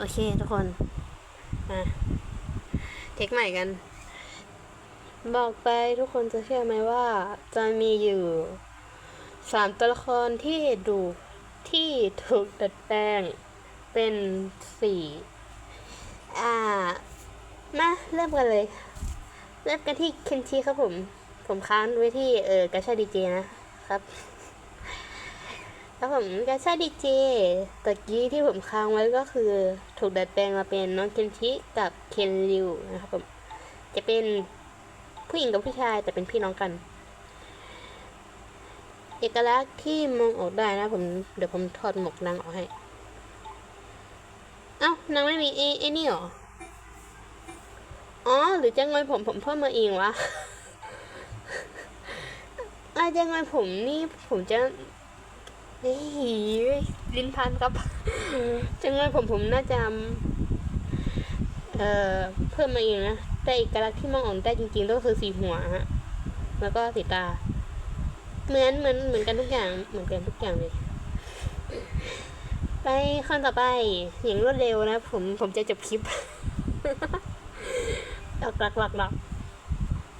โอเคทุกคน มาเทคใหม่กัน บอกไปทุกคนจะเชื่อไหมว่า จะมีอยู่สามตัวละครที่ดูที่ถูกดัดแปลงเป็นสี่อ่า มาเริ่มกันเลย เริ่มกันที่เคนชิครับผม ผมค้างไว้ที่เออกาชาดีเจนะครับ แล้วผมกาชาดีเจตะกี้ที่ผมค้างไว้ก็คือถูกดัดแปลงมาเป็นน้องเคนชิกับเคนริวนะครับผมจะเป็นผู้หญิงกับผู้ชายแต่เป็นพี่น้องกัน เอกลักษณ์ที่มองออกได้นะผมเดี๋ยวผมถอดหมวกนางออกให้ เอ้านางไม่มีไอ้ไอ้นี่หรอ อ๋อ หรือจะงอยผมผมเพิ่มมาเองวะอาจะงอยผมนี่ผมจะ เฮ้ยลิ้นพันครับจะงอยผมผมน่าจะเอ่อเพิ่มมาเองนะแต่เอกลักษณ์ที่มองออกได้จริงๆก็คือสีหัวฮะแล้วก็สีตา เหมือนเหมือนเหมือนกันทุกอย่างเหมือนกันทุกอย่างเลย ไปขั้นต่อไปอย่างรวดเร็วนะผมผมจะจบคลิปหลักหลักหลักหลัก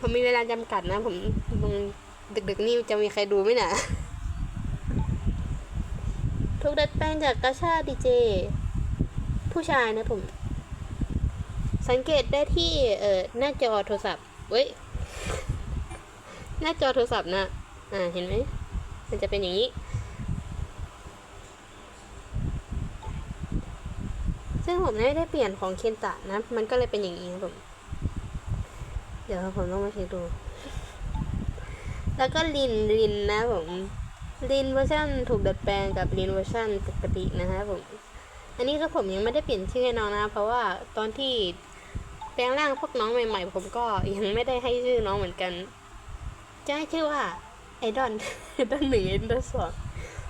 ผมมีเวลาจำกัดนะ ผมตรงดึกๆนี่จะมีใครดูไหมนะ ถูกดัดแปลงจากกาชาดีเจ ผู้ชายนะผม สังเกตได้ที่เอ่อหน้าจอโทรศัพท์เว้ย หน้าจอโทรศัพท์นะ อ่า เห็นไหม มันจะเป็นอย่างนี้ ซึ่งผมไม่ได้เปลี่ยนของเคนตะนะ มันก็เลยเป็นอย่างนี้ครับผม เดี๋ยวผมต้องมาเช็คดู แล้วก็ลินลินนะผม ลินเวอร์ชันถูกดัดแปลงกับลินเวอร์ชันปกตินะครับผม อันนี้ก็ผมยังไม่ได้เปลี่ยนชื่อให้น้องนะ เพราะว่าตอนที่แปลงร่างพวกน้องใหม่ ๆ ผมก็ยังไม่ได้ให้ชื่อน้องเหมือนกัน จะให้ชื่อว่าไอดอลไอดอลหนึ่งไอดอลสอง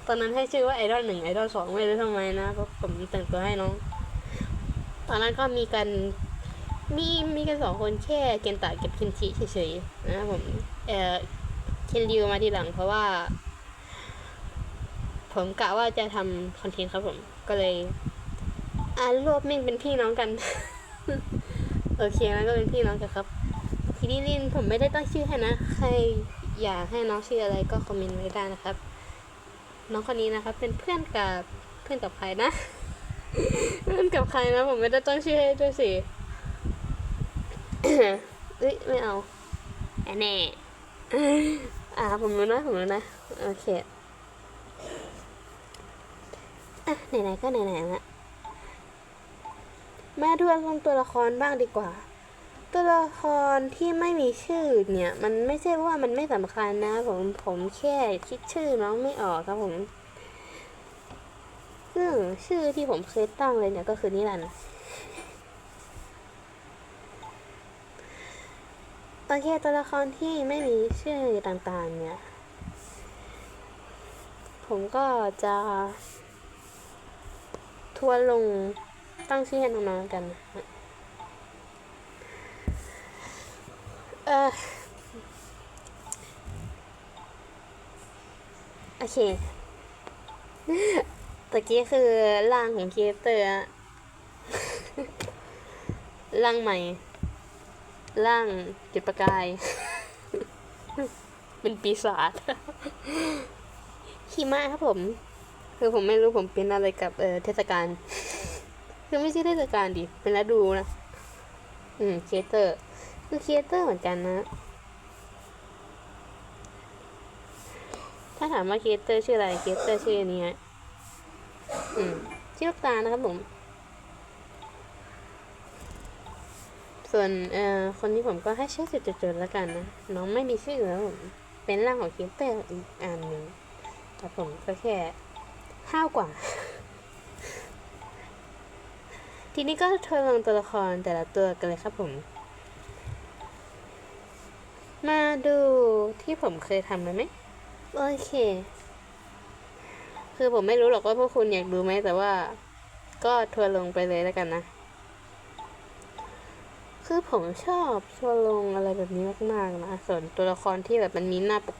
ตอนนั้นให้ชื่อว่าไอดอลหนึ่งไอดอลสองไม่รู้ทำไมนะเพราะผมแต่งตัวให้น้อง ตอนนั้นก็มีกันมีมีกันสองคนแค่เกนตะกับเคนชิเฉยๆนะครับผมเออเคนริวมาทีหลังเพราะว่า ผมกะว่าจะทำคอนเทนต์ครับผม ก็เลยอ่ารวบแม่งเป็นพี่น้องกัน โอเคแล้วก็เป็นพี่น้องกันครับ ทีนี้ลินผมไม่ได้ตั้งชื่อให้นะ ใครอยากให้น้องชื่ออะไรก็คอมเมนต์ไว้ได้นะครับ น้องคนนี้นะครับ เป็นเพื่อนกับเพื่อนกับใครนะ เพื่อนกับใครนะ ผมไม่ได้ตั้งชื่อให้ด้วยสิเอ้ยไม่เอาแน่อ่าผมรู้นะผมรู้นะ โอเค อะไหนๆก็ไหนๆละมาดูอารมณ์ตัวละครบ้างดีกว่า ตัวละครที่ไม่มีชื่อเนี่ย มันไม่ใช่ว่ามันไม่สำคัญนะ ผมผมแค่คิดชื่อน้องไม่ออกครับผม ซึ่งชื่อที่ผมเคยตั้งเลยเนี่ยก็คือนิรันดร์โอเคตัวละครที่ไม่มีชื่อต่างๆ เนี่ย ผมก็จะ ทัวลงตั้งชื่อให้น้องๆกันเออโอเคตะกี้คือร่างของเคเตอร์ร่างใหม่ ร่างจุดประกาย เป็นปีศาจหิมะครับผม คือผมไม่รู้ผมเป็นอะไรกับเออเทศกาลคือไม่ใช่เทศกาลดิเป็นฤดูนะ อืมเคเตอร์คือเคเตอร์เหมือนกันนะ ถ้าถามว่าเคเตอร์ชื่ออะไรเคเตอร์ชื่อนี้ฮะอืมชื่อลูกตานะครับผม ส่วนเอ่อคนที่ผมก็ให้ชื่อจุดๆแล้วกันนะ น้องไม่มีชื่อแล้วผม เป็นร่างของเคเตอร์อีกอันหนึ่งแต่ผมก็แค่ ห้าวกว่า ทีนี้ก็ทดลองตัวละครแต่ละตัวกันเลยครับผม มาดูที่ผมเคยทำมาไหมโอเค คือผมไม่รู้หรอกว่าพวกคุณอยากดูไหมแต่ว่าก็ทัวร์ลงไปเลยแล้วกันนะ คือผมชอบทัวร์ลงอะไรแบบนี้มากๆนะ ส่วนตัวละครที่แบบมันมีหน้าปก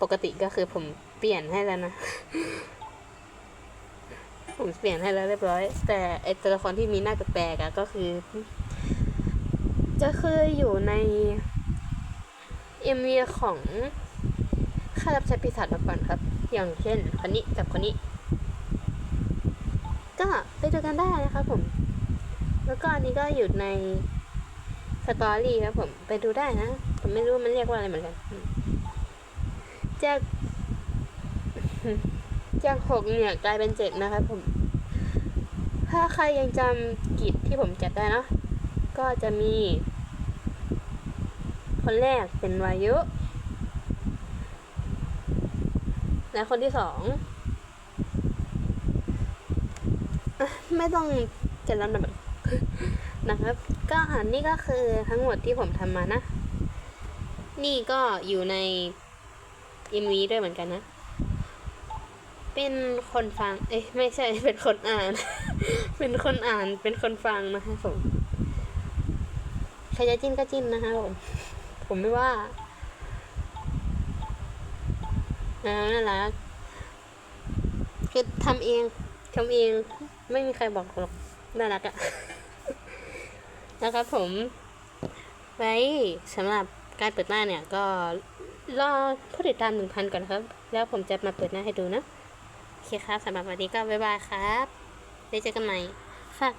ปกติก็คือผมเปลี่ยนให้แล้วนะ ผมเปลี่ยนให้แล้วเรียบร้อย แต่ไอตัวละครที่มีหน้าแปลกๆอะก็คือ จะคยออยู่ในเอ็มวีของข้ารับใช้ปีศาจมาก่อนครับ อย่างเช่นคนนี้กับคนนี้ ก็ไปดูกันได้นะครับผม แล้วก็อันนี้ก็อยู่ในสตอรี่ครับผมไปดูได้นะ ผมไม่รู้มันเรียกว่าอะไรเหมือนกันจาก จากหกเนี่ยกลายเป็นเจ็ดนะครับผม ถ้าใครยังจำกิจที่ผมจัดได้เนอะก็จะมี คนแรกเป็นวายุ และคนที่สองไม่ต้องจะลำดับนะครับ ก็อันนี้ก็คือทั้งหมดที่ผมทำมานะ นี่ก็อยู่ใน MV ด้วยเหมือนกันนะ เป็นคนฟัง เอ้ยไม่ใช่ เป็นคนอ่าน เป็นคนอ่าน เป็นคนฟังนะคะผมใครจะจิ้นก็จิ้นนะคะผม ผมไม่ว่าอ่น่ารักคือทำเองทำเอง ไม่มีใครบอกหรอก น่ารักอะนะครับผม ไว้สำหรับการเปิดหน้าเนี่ยก็รอผู้ติดตามหนึ่งพันก่อนนครับ แล้วผมจะมาเปิดหน้าให้ดูนะ เคครับสำหรับวันนี้ก็บ๊ายบายครับได้เจอกันใหม่ฝาก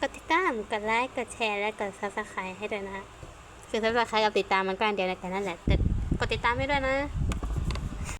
กดติดตามกดไลค์กดแชร์และกดซับสไครต์ให้ด้วยนะคือซับสไครต์กับติดตามมันก็อันเดียวกันนั่นแหละแต่กดติดตามให้ด้วยนะ